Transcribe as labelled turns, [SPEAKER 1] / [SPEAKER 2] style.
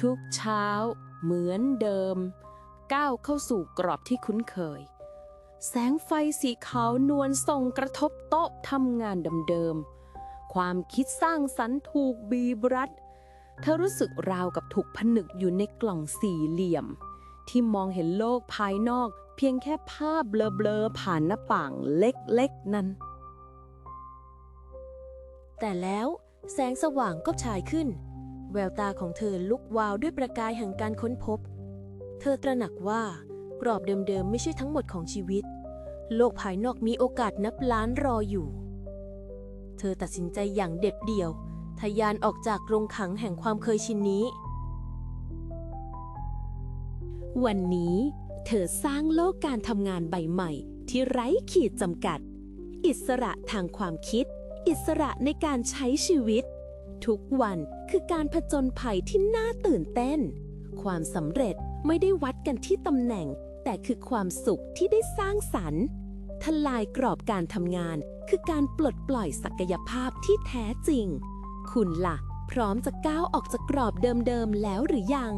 [SPEAKER 1] ทุกเช้า เหมือนเดิม ก้าวเข้าสู่กรอบที่คุ้นเคย แสงไฟสีขาวนวลส่งกระทบโต๊ะทำงานเดิมๆความคิดสร้างสรรค์ถูกบีบรัดเธอรู้สึกราวกับถูกผนึกอยู่ในกล่องสี่เหลี่ยม ที่มองเห็นโลกภายนอก เพียงแค่ภาพเบลอๆผ่านหน้าต่างเล็กๆนั้น
[SPEAKER 2] แต่แล้วแสงสว่างก็ฉายขึ้น แววตาของเธอลุกวาวด้วยประกายแห่งการค้นพบ เธอตระหนักว่ากรอบเดิมๆไม่ใช่ทั้งหมดของชีวิต โลกภายนอกมีโอกาสนับล้านรออยู่ เธอตัดสินใจอย่างเด็ดเดี่ยว ทะยานออกจากโรงขังแห่งความเคยชินนี้
[SPEAKER 3] วันนี้เธอสร้างโลกการทำงานใบใหม่ ที่ไร้ขีดจำกัด อิสระทางความคิด อิสระในการใช้ชีวิต ทุกวัน คือการผจญภัยที่น่าตื่นเต้น ความสำเร็จไม่ได้วัดกันที่ตำแหน่ง แต่คือความสุขที่ได้สร้างสรรค์ ทลายกรอบการทำงาน คือการปลดปล่อยศักยภาพที่แท้จริง คุณล่ะ พร้อมจะก้าวออกจากกรอบเดิมๆแล้วหรือยัง